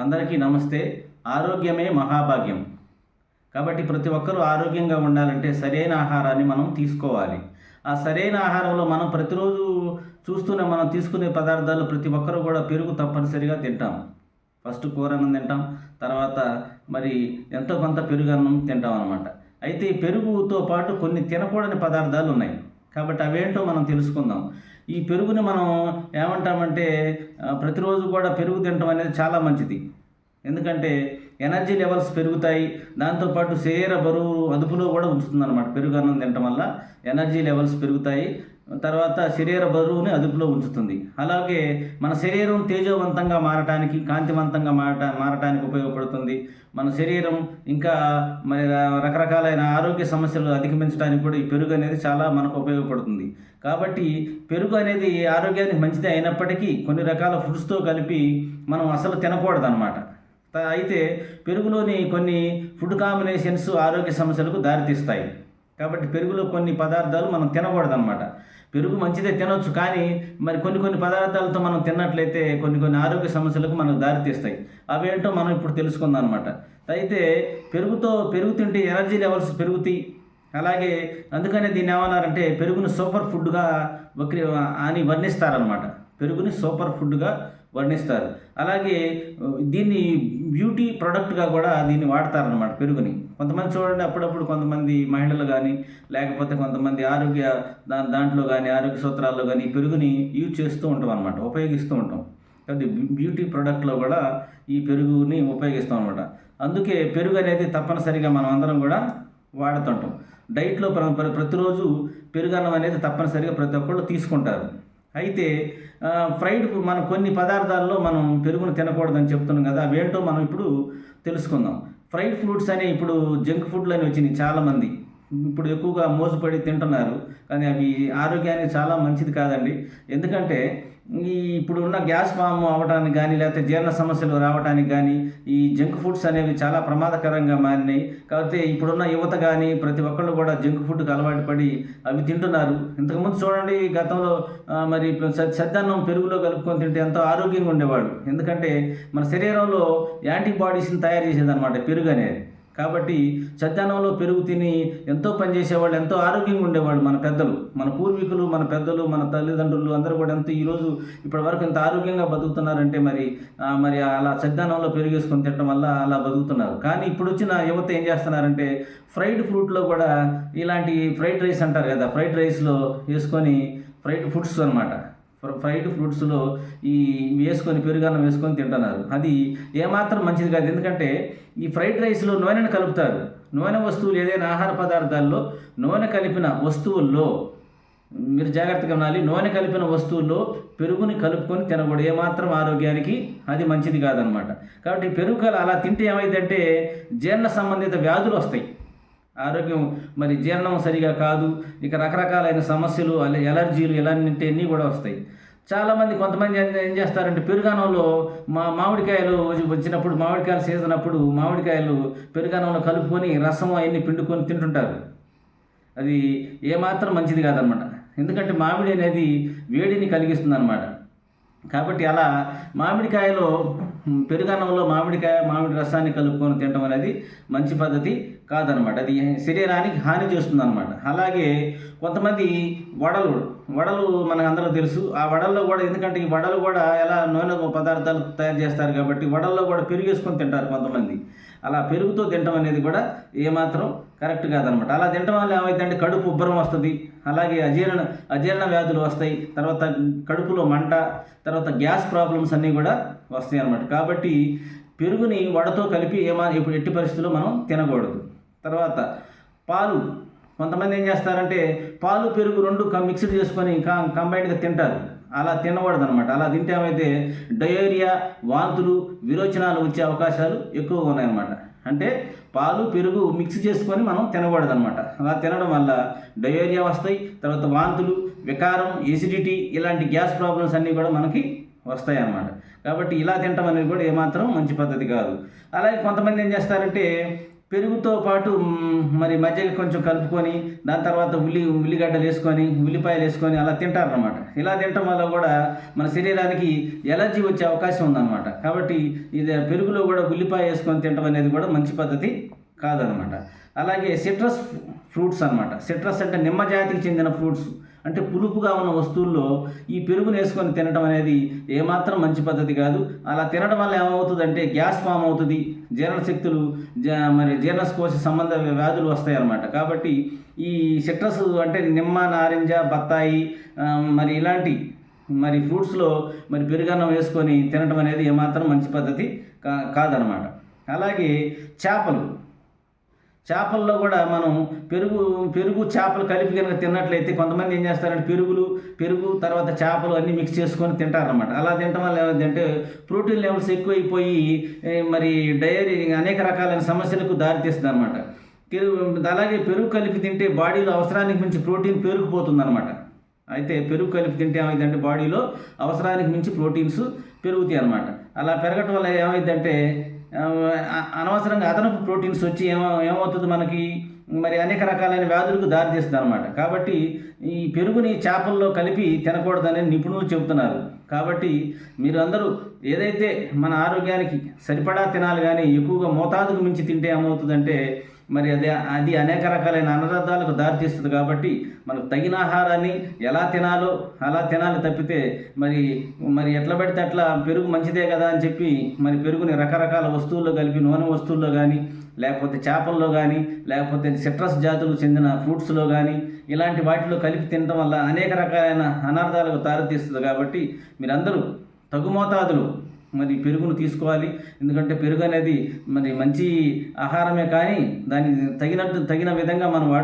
అందరికీ నమస్తే. ఆరోగ్యమే మహాభాగ్యం. కాబట్టి ప్రతి ఒక్కరూ ఆరోగ్యంగా ఉండాలంటే సరైన ఆహారాన్ని మనం తీసుకోవాలి. ఆ సరైన ఆహారంలో మనం ప్రతిరోజు చూస్తూనే మనం తీసుకునే పదార్థాలు ప్రతి ఒక్కరూ కూడా పెరుగు తప్పనిసరిగా తింటాం. ఫస్ట్ కూర అన్నం తింటాం. తర్వాత మరి ఎంతో కొంత పెరుగు అన్నం తింటాం అనమాట అయితే పెరుగుతో పాటు కొన్ని తినకూడని పదార్థాలు ఉన్నాయి. కాబట్టి అవేంటో మనం తెలుసుకుందాం. ఈ పెరుగుని మనం ఏమంటామంటే ప్రతిరోజు కూడా పెరుగు తినడం అనేది చాలా మంచిది. ఎందుకంటే ఎనర్జీ లెవెల్స్ పెరుగుతాయి. దాంతోపాటు శరీర బరువు అదుపులో కూడా ఉంచుతుంది అనమాట పెరుగు అన్నం తినటం వల్ల ఎనర్జీ లెవెల్స్ పెరుగుతాయి. తర్వాత శరీర బరువుని అదుపులో ఉంచుతుంది. అలాగే మన శరీరం తేజోవంతంగా మారటానికి కాంతివంతంగా మారట మారటానికి ఉపయోగపడుతుంది. మన శరీరం ఇంకా మరి రకరకాలైన ఆరోగ్య సమస్యలు అధిగమించడానికి కూడా ఈ పెరుగు అనేది చాలా మనకు ఉపయోగపడుతుంది. కాబట్టి పెరుగు అనేది ఆరోగ్యానికి మంచిది అయినప్పటికీ కొన్ని రకాల ఫుడ్స్తో కలిపి మనం అసలు తినకూడదు అనమాట అయితే పెరుగులోని కొన్ని ఫుడ్ కాంబినేషన్స్ ఆరోగ్య సమస్యలకు దారితీస్తాయి. కాబట్టి పెరుగులో కొన్ని పదార్థాలు మనం తినకూడదు అనమాట పెరుగు మంచిదే తినొచ్చు కానీ మరి కొన్ని కొన్ని పదార్థాలతో మనం తిన్నట్లయితే కొన్ని కొన్ని ఆరోగ్య సమస్యలకు మనకు దారితీస్తాయి. అవేంటో మనం ఇప్పుడు తెలుసుకుందాం అనమాట అయితే పెరుగుతో పెరుగు తింటే ఎనర్జీ లెవెల్స్ పెరుగుతాయి. అలాగే అందుకనే దీన్ని ఏమన్నారంటే పెరుగుని సూపర్ ఫుడ్గా వక్రి అని వర్ణిస్తారనమాట పెరుగుని సూపర్ ఫుడ్గా వర్ణిస్తారు. అలాగే దీన్ని బ్యూటీ ప్రొడక్ట్గా కూడా దీన్ని వాడతారనమాట పెరుగుని. కొంతమంది చూడండి అప్పుడప్పుడు కొంతమంది మహిళలు కానీ లేకపోతే కొంతమంది ఆరోగ్య దా దాంట్లో కానీ ఆరోగ్య సూత్రాల్లో కానీ ఈ పెరుగుని యూజ్ చేస్తూ ఉంటాం అనమాట ఉపయోగిస్తూ ఉంటాం. అది బ్యూటీ ప్రొడక్ట్లో కూడా ఈ పెరుగుని ఉపయోగిస్తాం అనమాట అందుకే పెరుగు అనేది తప్పనిసరిగా మనం అందరం కూడా వాడుతుంటాం. డైట్లో ప్రతిరోజు పెరుగన్నం అనేది తప్పనిసరిగా ప్రతి ఒక్కళ్ళు తీసుకుంటారు. అయితే ఫ్రైడ్ మనం కొన్ని పదార్థాల్లో మనం పెరుగును తినకూడదని చెప్తున్నాం కదా అవేంటో మనం ఇప్పుడు తెలుసుకుందాం. ఫ్రైడ్ ఫ్రూట్స్ అనే ఇప్పుడు జంక్ ఫుడ్లు అని వచ్చినాయి చాలామంది. ఇప్పుడు ఎక్కువగా మోసపడి తింటున్నారు. కానీ అవి ఆరోగ్యానికి చాలా మంచిది కాదండి. ఎందుకంటే ఈ ఇప్పుడు ఉన్న గ్యాస్ ఫామ్ అవ్వడానికి కానీ లేకపోతే జీర్ణ సమస్యలు రావడానికి కానీ ఈ జంక్ ఫుడ్స్ అనేవి చాలా ప్రమాదకరంగా మారినాయి. కాకపోతే ఇప్పుడున్న యువత కానీ ప్రతి ఒక్కళ్ళు కూడా జంక్ ఫుడ్కి అలవాటు పడి అవి తింటున్నారు. ఇంతకుముందు చూడండి గతంలో మరి సద్దన్నం పెరుగులో కలుపుకొని తింటే ఎంతో ఆరోగ్యంగా ఉండేవాడు ఎందుకంటే మన శరీరంలో యాంటీబాడీస్ని తయారు చేసేదన్నమాట పెరుగు అనేది కాబట్టి సత్యాన్నంలో పెరుగు తిని ఎంతో పనిచేసేవాళ్ళు ఎంతో ఆరోగ్యంగా ఉండేవాళ్ళు మన పెద్దలు. మన పూర్వీకులు మన పెద్దలు మన తల్లిదండ్రులు అందరూ కూడా ఎంతో ఈరోజు ఇప్పటి వరకు ఎంత ఆరోగ్యంగా బతుకుతున్నారంటే మరి మరి అలా సద్దన్నంలో పెరుగు వేసుకొని తినడం వల్ల అలా బతుకుతున్నారు. కానీ ఇప్పుడు వచ్చిన యువత ఏం చేస్తున్నారంటే ఫ్రైడ్ ఫ్రూట్లో కూడా ఇలాంటి ఫ్రైడ్ రైస్ అంటారు కదా ఫ్రైడ్ రైస్లో వేసుకొని ఫ్రైడ్ ఫుడ్స్ అనమాట ఫ్రైడ్ ఫ్రూట్స్లో ఈ వేసుకొని పెరుగన్నం వేసుకొని తింటున్నారు. అది ఏమాత్రం మంచిది కాదు. ఎందుకంటే ఈ ఫ్రైడ్ రైస్లో నూనెను కలుపుతారు. నూనె వస్తువులు ఏదైనా ఆహార పదార్థాల్లో నూనె కలిపిన వస్తువుల్లో మీరు జాగ్రత్తగా ఉండాలి. నూనె కలిపిన వస్తువుల్లో పెరుగుని కలుపుకొని తినకూడదు. ఏమాత్రం ఆరోగ్యానికి అది మంచిది కాదనమాట. కాబట్టి పెరుగు కల- అలా తింటే ఏమైందంటే జీర్ణ సంబంధిత వ్యాధులు వస్తాయి. ఆరోగ్యం మరి జీర్ణం సరిగా కాదు. ఇక రకరకాలైన సమస్యలు అలా ఎలర్జీలు ఇలాంటి అన్నీ కూడా వస్తాయి. చాలామంది కొంతమంది ఏం చేస్తారంటే పెరుగనంలో మా మామిడికాయలు వచ్చినప్పుడు మామిడికాయలు సీజన్ అప్పుడు మామిడికాయలు పెరుగన్నంలో కలుపుకొని రసం అవన్నీ పిండుకొని తింటుంటారు. అది ఏమాత్రం మంచిది కాదనమాట. ఎందుకంటే మామిడి అనేది వేడిని కలిగిస్తుంది అనమాట కాబట్టి అలా మామిడికాయలో పెరుగన్నంలో మామిడికాయ మామిడి రసాన్ని కలుపుకొని తినడం అనేది మంచి పద్ధతి కాదనమాట. అది శరీరానికి హాని చేస్తుంది అనమాట అలాగే కొంతమంది వడలు వడలు మనకు అందరూ తెలుసు. ఆ వడల్లో కూడా ఎందుకంటే ఈ వడలు కూడా ఎలా నూనె పదార్థాలు తయారు చేస్తారు కాబట్టి వడల్లో కూడా పెరుగు వేసుకొని తింటారు కొంతమంది. అలా పెరుగుతో తినడం అనేది కూడా ఏమాత్రం కరెక్ట్ కాదనమాట. అలా తినడం వల్ల ఏమవుతుందంటే కడుపు ఉబ్బరం వస్తుంది. అలాగే అజీర్ణ అజీర్ణ వ్యాధులు వస్తాయి. తర్వాత కడుపులో మంట తర్వాత గ్యాస్ ప్రాబ్లమ్స్ అన్నీ కూడా వస్తాయి అన్నమాట. కాబట్టి పెరుగుని వడతో కలిపి ఏమా ఇప్పుడు ఎట్టి పరిస్థితుల్లో మనం తినకూడదు. తర్వాత పాలు. కొంతమంది ఏం చేస్తారంటే పాలు పెరుగు రెండు మిక్స్డ్ చేసుకొని కంబైన్డ్గా తింటారు. అలా తినకూడదు అనమాట అలా తింటే ఏమైతే డయోరియా వాంతులు విరోచనాలు వచ్చే అవకాశాలు ఎక్కువగా ఉన్నాయన్నమాట. అంటే పాలు పెరుగు మిక్స్ చేసుకొని మనం తినకూడదు అనమాట అలా తినడం వల్ల డయోరియా వస్తాయి తర్వాత వాంతులు వికారం ఎసిడిటీ ఇలాంటి గ్యాస్ ప్రాబ్లమ్స్ అన్నీ కూడా మనకి వస్తాయి అన్నమాట కాబట్టి ఇలా తినటం అనేది కూడా ఏమాత్రం మంచి పద్ధతి కాదు. అలాగే కొంతమంది ఏం చేస్తారంటే పెరుగుతో పాటు మరి మజ్జిగ కొంచెం కలుపుకొని దాని తర్వాత ఉల్లి ఉల్లిగడ్డలు వేసుకొని ఉల్లిపాయలు వేసుకొని అలా తింటారనమాట ఇలా తినటం వల్ల కూడా మన శరీరానికి ఎలర్జీ వచ్చే అవకాశం ఉందన్నమాట. కాబట్టి ఇది పెరుగులో కూడా ఉల్లిపాయ వేసుకొని తినటం అనేది కూడా మంచి పద్ధతి కాదనమాట అలాగే సిట్రస్ ఫ్రూట్స్ అన్నమాట. సిట్రస్ అంటే నిమ్మ జాతికి చెందిన ఫ్రూట్స్. అంటే పులుపుగా ఉన్న వస్తువుల్లో ఈ పెరుగును వేసుకొని తినడం అనేది ఏమాత్రం మంచి పద్ధతి కాదు. అలా తినడం వల్ల ఏమవుతుందంటే గ్యాస్ ఫామ్ అవుతుంది. జీర్ణశక్తులు మరి జీర్ణకోశ సంబంధ వ్యాధులు వస్తాయన్నమాట. కాబట్టి ఈ సిట్రస్ అంటే నిమ్మ నారింజ బత్తాయి మరి ఇలాంటి మరి ఫ్రూట్స్లో మరి పెరుగన్నం వేసుకొని తినడం అనేది ఏమాత్రం మంచి పద్ధతి కా కాదనమాట అలాగే చేపలు. చేపల్లో కూడా మనం పెరుగు పెరుగు చేపలు కలిపి కనుక తిన్నట్లయితే కొంతమంది ఏం చేస్తారంటే పెరుగులు పెరుగు తర్వాత చేపలు అన్నీ మిక్స్ చేసుకొని తింటారనమాట అలా తినడం వల్ల ఏమైందంటే ప్రోటీన్ లెవెల్స్ ఎక్కువైపోయి మరి డైరీ అనేక రకాలైన సమస్యలకు దారితీస్తుంది అనమాట పెరుగు అలాగే పెరుగు కలిపి తింటే బాడీలో అవసరానికి మించి ప్రోటీన్ పెరుగుపోతుంది అనమాట అయితే పెరుగు కలిపి తింటే ఏమైందంటే బాడీలో అవసరానికి మించి ప్రోటీన్స్ పెరుగుతాయి అనమాట అలా పెరగటం వల్ల ఏమైందంటే అనవసరంగా అదనపు ప్రోటీన్స్ వచ్చి ఏమో ఏమవుతుంది మనకి? మరి అనేక రకాలైన వ్యాధులకు దారితీస్తుంది అనమాట కాబట్టి ఈ పెరుగుని చేపల్లో కలిపి తినకూడదని నిపుణులు చెబుతున్నారు. కాబట్టి మీరు అందరూ ఏదైతే మన ఆరోగ్యానికి సరిపడా తినాలి కానీ ఎక్కువగా మోతాదుకు మించి తింటే ఏమవుతుందంటే మరి అది అది అనేక రకాలైన అనర్థాలకు దారితీస్తుంది కాబట్టి మనకు తగిన ఆహారాన్ని ఎలా తినాలో అలా తినాలి తప్పితే మరి మరి ఎట్లా పెడితే అట్లా పెరుగు మంచిదే కదా అని చెప్పి మరి పెరుగుని రకరకాల వస్తువుల్లో కలిపి నూనె వస్తువుల్లో కానీ లేకపోతే చేపల్లో కానీ లేకపోతే సిట్రస్ జాతులకు చెందిన ఫ్రూట్స్లో కానీ ఇలాంటి వాటిలో కలిపి తినడం వల్ల అనేక రకాలైన అనర్థాలకు దారితీస్తుంది కాబట్టి మీరందరూ తగు మోతాదులు మరి పెరుగును తీసుకోవాలి. ఎందుకంటే పెరుగు అనేది మరి మంచి ఆహారమే కానీ దాని తగినట్టు తగిన విధంగా మనం వాడు